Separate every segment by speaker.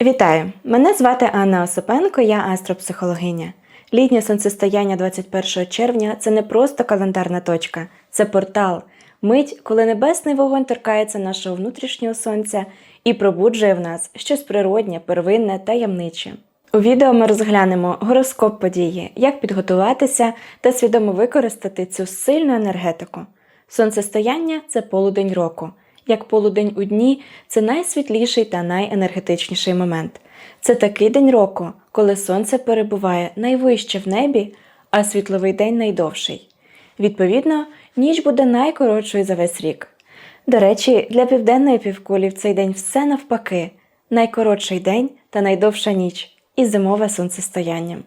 Speaker 1: Вітаю! Мене звати Анна Осипенко, я астропсихологиня. Літнє сонцестояння 21 червня це не просто календарна точка, це портал, мить, коли небесний вогонь торкається нашого внутрішнього сонця і пробуджує в нас щось природнє, первинне, таємниче. У відео ми розглянемо гороскоп події, як підготуватися та свідомо використати цю сильну енергетику. Сонцестояння це полудень року. Як полудень у дні це найсвітліший та найенергетичніший момент. Це такий день року, коли сонце перебуває найвище в небі, а світловий день найдовший. Відповідно, ніч буде найкоротшою за весь рік. До речі, для південної півкулі в цей день все навпаки: найкоротший день та найдовша ніч і зимове сонцестояння.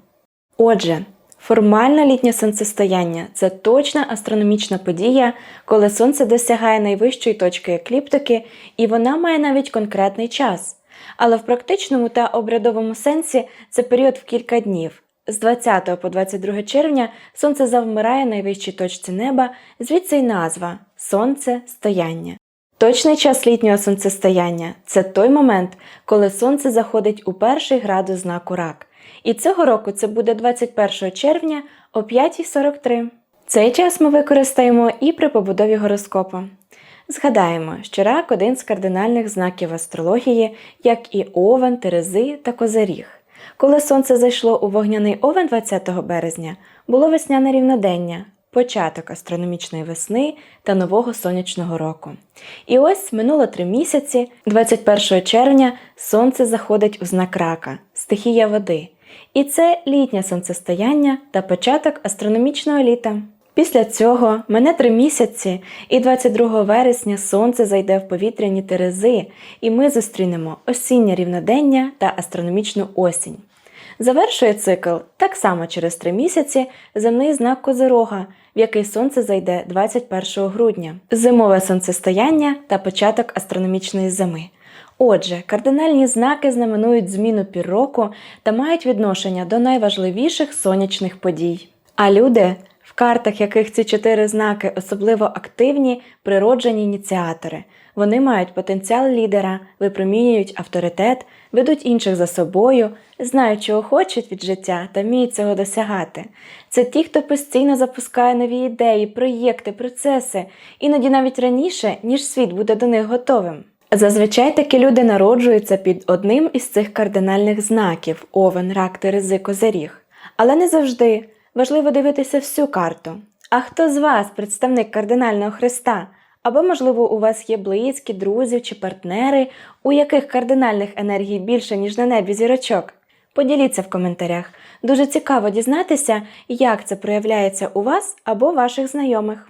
Speaker 1: Отже, формальне літнє сонцестояння це точна астрономічна подія, коли сонце досягає найвищої точки екліптики, і вона має навіть конкретний час. Але в практичному та обрядовому сенсі це період в кілька днів. З 20 по 22 червня сонце завмирає на найвищій точці неба, звідси й назва Сонце стояння. Точний час літнього сонцестояння це той момент, коли сонце заходить у перший градус знаку рак. І цього року це буде 21 червня о 5.43. Цей час ми використаємо і при побудові гороскопу. Згадаємо, що рак один з кардинальних знаків астрології, як і Овен, Терези та Козиріг. Коли сонце зайшло у вогняний овен 20 березня, було весняне рівнодення, початок астрономічної весни та нового сонячного року. І ось минуло три місяці, 21 червня, сонце заходить у знак рака, стихія води. І це літнє сонцестояння та початок астрономічного літа. Після цього мене три місяці, і 22 вересня сонце зайде в повітряні терези, і ми зустрінемо осіннє рівнодення та астрономічну осінь. Завершує цикл так само через три місяці земний знак Козирога, в який сонце зайде 21 грудня, зимове сонцестояння та початок астрономічної зими. Отже, кардинальні знаки знаменують зміну пірроку та мають відношення до найважливіших сонячних подій. А люди, в картах яких ці чотири знаки особливо активні, природжені ініціатори. Вони мають потенціал лідера, випромінюють авторитет, ведуть інших за собою, знають, чого хочуть від життя та вміють цього досягати. Це ті, хто постійно запускає нові ідеї, проєкти, процеси, іноді навіть раніше, ніж світ буде до них готовим. Зазвичай такі люди народжуються під одним із цих кардинальних знаків овен, рак, терези, козиріг. Але не завжди важливо дивитися всю карту. А хто з вас представник кардинального хреста? Або, можливо, у вас є близькі, друзі чи партнери, у яких кардинальних енергій більше, ніж на небі зірочок? Поділіться в коментарях. Дуже цікаво дізнатися, як це проявляється у вас або ваших знайомих.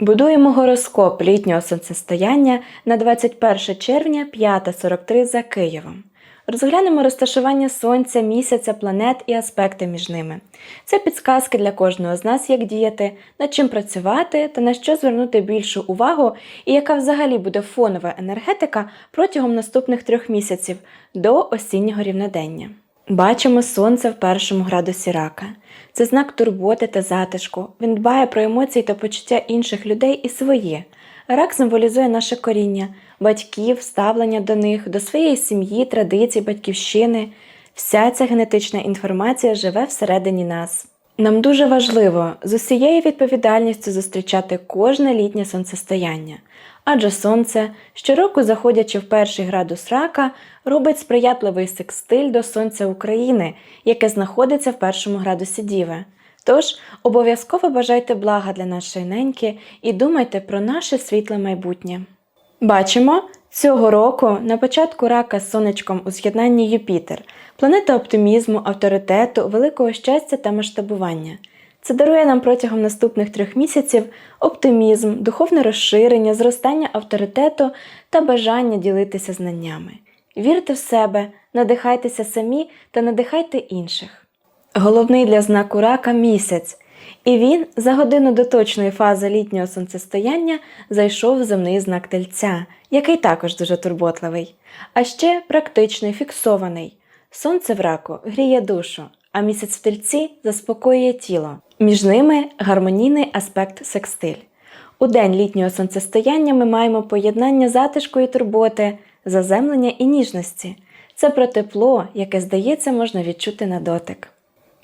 Speaker 1: Будуємо гороскоп літнього сонцестояння на 21 червня 5.43 за Києвом. Розглянемо розташування сонця, місяця, планет і аспекти між ними. Це підсказки для кожного з нас, як діяти, над чим працювати та на що звернути більшу увагу, і яка взагалі буде фонова енергетика протягом наступних трьох місяців до осіннього рівнодення. Бачимо сонце в першому градусі рака. Це знак турботи та затишку. Він дбає про емоції та почуття інших людей і свої. Рак символізує наше коріння, батьків, ставлення до них, до своєї сім'ї, традицій, батьківщини. Вся ця генетична інформація живе всередині нас. Нам дуже важливо з усією відповідальністю зустрічати кожне літнє сонцестояння, адже сонце, щороку заходячи в перший градус рака, робить сприятливий секстиль до сонця України, яке знаходиться в першому градусі Діви. Тож обов'язково бажайте блага для нашої неньки і думайте про наше світле майбутнє. Бачимо, цього року на початку рака з сонечком у з'єднанні Юпітер, планета оптимізму, авторитету, великого щастя та масштабування. Це дарує нам протягом наступних трьох місяців оптимізм, духовне розширення, зростання авторитету та бажання ділитися знаннями. Вірте в себе, надихайтеся самі та надихайте інших. Головний для знаку рака місяць, і він за годину до точної фази літнього сонцестояння зайшов в земний знак тельця, який також дуже турботливий, а ще практичний, фіксований. Сонце в раку гріє душу, а місяць в тельці заспокоює тіло. Між ними гармонійний аспект секстиль. У день літнього сонцестояння ми маємо поєднання затишку і турботи, заземлення і ніжності. Це про тепло, яке, здається, можна відчути на дотик.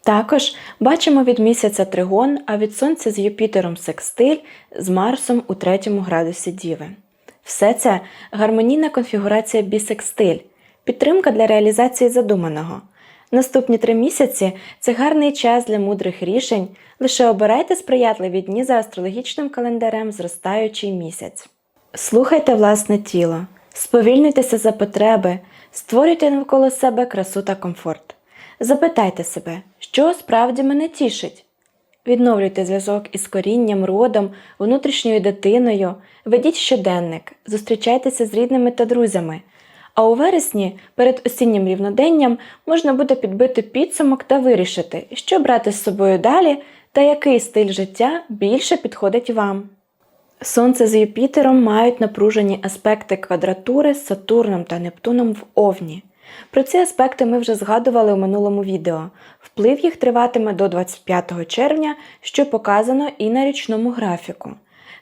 Speaker 1: Також бачимо від місяця тригон, а від сонця з Юпітером секстиль, з Марсом у третьому градусі Діви. Все це гармонійна конфігурація бісекстиль, підтримка для реалізації задуманого. Наступні три місяці це гарний час для мудрих рішень. Лише обирайте сприятливі дні за астрологічним календарем зростаючий місяць. Слухайте власне тіло, сповільнюйтеся за потреби, створюйте навколо себе красу та комфорт. Запитайте себе, що справді мене тішить. Відновлюйте зв'язок із корінням, родом, внутрішньою дитиною, ведіть щоденник, зустрічайтеся з рідними та друзями. А у вересні, перед осіннім рівноденням, можна буде підбити підсумок та вирішити, що брати з собою далі та який стиль життя більше підходить вам. Сонце з Юпітером мають напружені аспекти квадратури з Сатурном та Нептуном в Овні. Про ці аспекти ми вже згадували у минулому відео. Вплив їх триватиме до 25 червня, що показано і на річному графіку.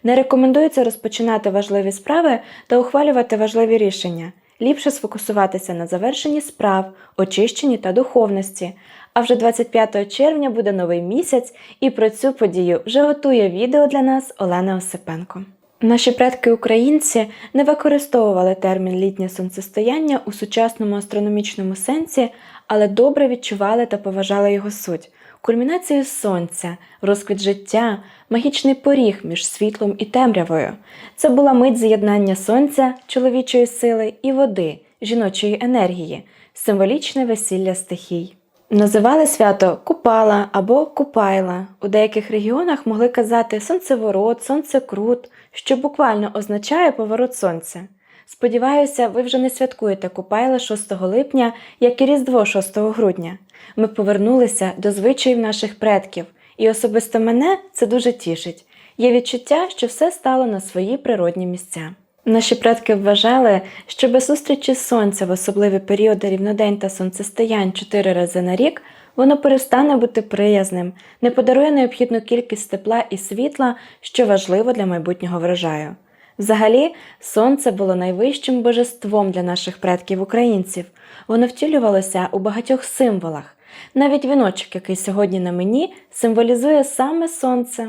Speaker 1: Не рекомендується розпочинати важливі справи та ухвалювати важливі рішення. Ліпше сфокусуватися на завершенні справ, очищенні та духовності. А вже 25 червня буде новий місяць, і про цю подію вже готує відео для нас Олена Осипенко. Наші предки українці не використовували термін літнє сонцестояння у сучасному астрономічному сенсі, але добре відчували та поважали його суть. Кульмінацію сонця, розквіт життя, магічний поріг між світлом і темрявою. Це була мить з'єднання сонця, чоловічої сили і води, жіночої енергії, символічне весілля стихій. Називали свято Купала або Купайла. У деяких регіонах могли казати сонцеворот, сонцекрут, що буквально означає поворот сонця. Сподіваюся, ви вже не святкуєте Купайла 6 липня, як і Різдво 6 грудня. Ми повернулися до звичаїв наших предків, і особисто мене це дуже тішить. Є відчуття, що все стало на свої природні місця. Наші предки вважали, що без зустрічі сонця в особливі періоди рівнодень та сонцестоянь чотири рази на рік воно перестане бути приязним, не подарує необхідну кількість тепла і світла, що важливо для майбутнього врожаю. Взагалі, сонце було найвищим божеством для наших предків українців. Воно втілювалося у багатьох символах. Навіть віночок, який сьогодні на мені, символізує саме сонце.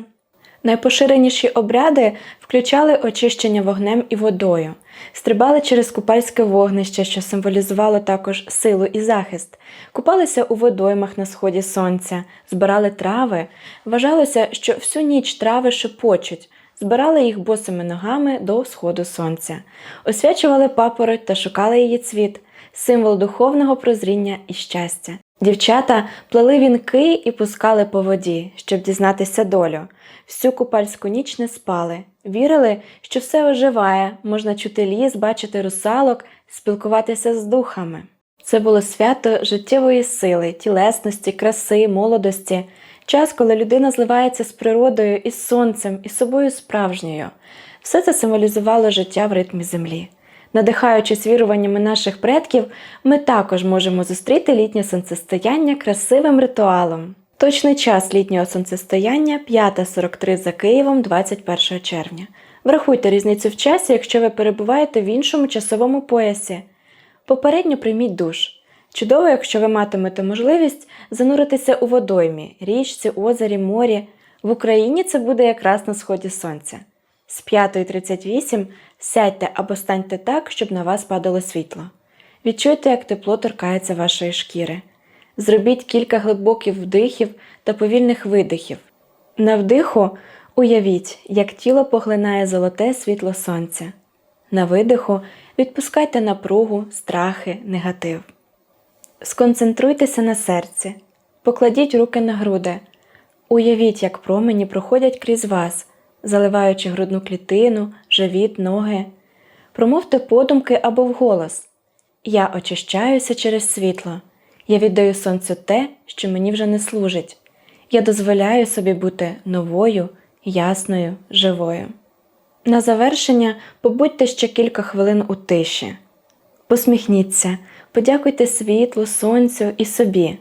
Speaker 1: Найпоширеніші обряди включали очищення вогнем і водою, стрибали через купальське вогнище, що символізувало також силу і захист, купалися у водоймах на сході сонця, збирали трави. Вважалося, що всю ніч трави шепочуть, збирали їх босими ногами до сходу сонця, освячували папороть та шукали її цвіт, символ духовного прозріння і щастя. Дівчата плели вінки і пускали по воді, щоб дізнатися долю. Всю купальську ніч не спали, вірили, що все оживає, можна чути ліс, бачити русалок, спілкуватися з духами. Це було свято життєвої сили, тілесності, краси, молодості, час, коли людина зливається з природою, із сонцем, і собою справжньою. Все це символізувало життя в ритмі землі. Надихаючись віруваннями наших предків, ми також можемо зустріти літнє сонцестояння красивим ритуалом. Точний час літнього сонцестояння 5.43 за Києвом 21 червня. Врахуйте різницю в часі, якщо ви перебуваєте в іншому часовому поясі. Попередньо прийміть душ. Чудово, якщо ви матимете можливість зануритися у водоймі, річці, озері, морі. В Україні це буде якраз на сході сонця. З 5.38 сядьте або станьте так, щоб на вас падало світло. Відчуйте, як тепло торкається вашої шкіри. Зробіть кілька глибоких вдихів та повільних видихів. На вдиху уявіть, як тіло поглинає золоте світло сонця. На видиху відпускайте напругу, страхи, негатив. Сконцентруйтеся на серці, покладіть руки на груди. Уявіть, як промені проходять крізь вас, заливаючи грудну клітину, живіт, ноги. Промовте подумки або вголос. Я очищаюся через світло. Я віддаю сонцю те, що мені вже не служить. Я дозволяю собі бути новою, ясною, живою. На завершення побудьте ще кілька хвилин у тиші. Посміхніться, подякуйте світлу, сонцю і собі.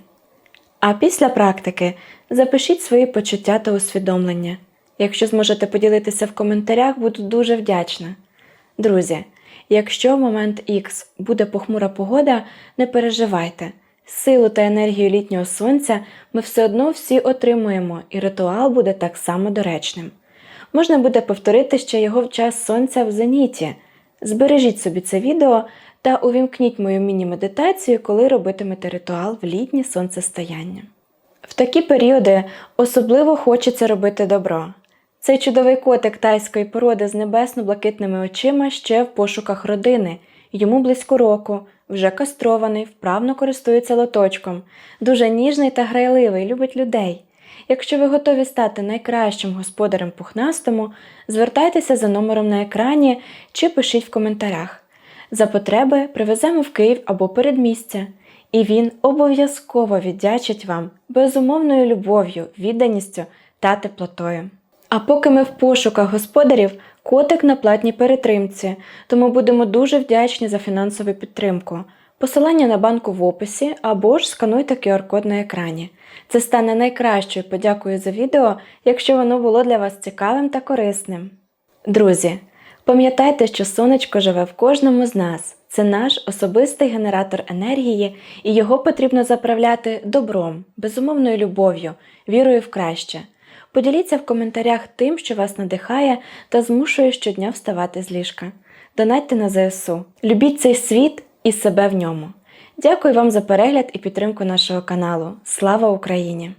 Speaker 1: А після практики запишіть свої почуття та усвідомлення. Якщо зможете поділитися в коментарях, буду дуже вдячна. Друзі, Якщо в момент X буде похмура погода, не переживайте. Силу та енергію літнього сонця ми все одно всі отримуємо, і ритуал буде так само доречним. Можна буде повторити ще його в час сонця в зеніті. Збережіть собі це відео та увімкніть мою міні-медитацію, коли робитимете ритуал в літнє сонцестояння. В такі періоди особливо хочеться робити добро. Цей чудовий котик тайської породи з небесно-блакитними очима ще в пошуках родини. Йому близько року, вже кастрований, вправно користується лоточком, дуже ніжний та грайливий, любить людей. Якщо ви готові стати найкращим господарем пухнастому, звертайтеся за номером на екрані чи пишіть в коментарях. За потреби привеземо в Київ або передмістя, і він обов'язково віддячить вам безумовною любов'ю, відданістю та теплотою. А поки ми в пошуках господарів, котик на платній перетримці, тому будемо дуже вдячні за фінансову підтримку. Посилання на банку в описі або ж скануйте QR-код на екрані. Це стане найкращою подякою за відео, якщо воно було для вас цікавим та корисним. Друзі, пам'ятайте, що сонечко живе в кожному з нас. Це наш особистий генератор енергії, і його потрібно заправляти добром, безумовною любов'ю, вірою в краще. Поділіться в коментарях тим, що вас надихає та змушує щодня вставати з ліжка. Донатьте на ЗСУ. Любіть цей світ і себе в ньому. Дякую вам за перегляд і підтримку нашого каналу. Слава Україні!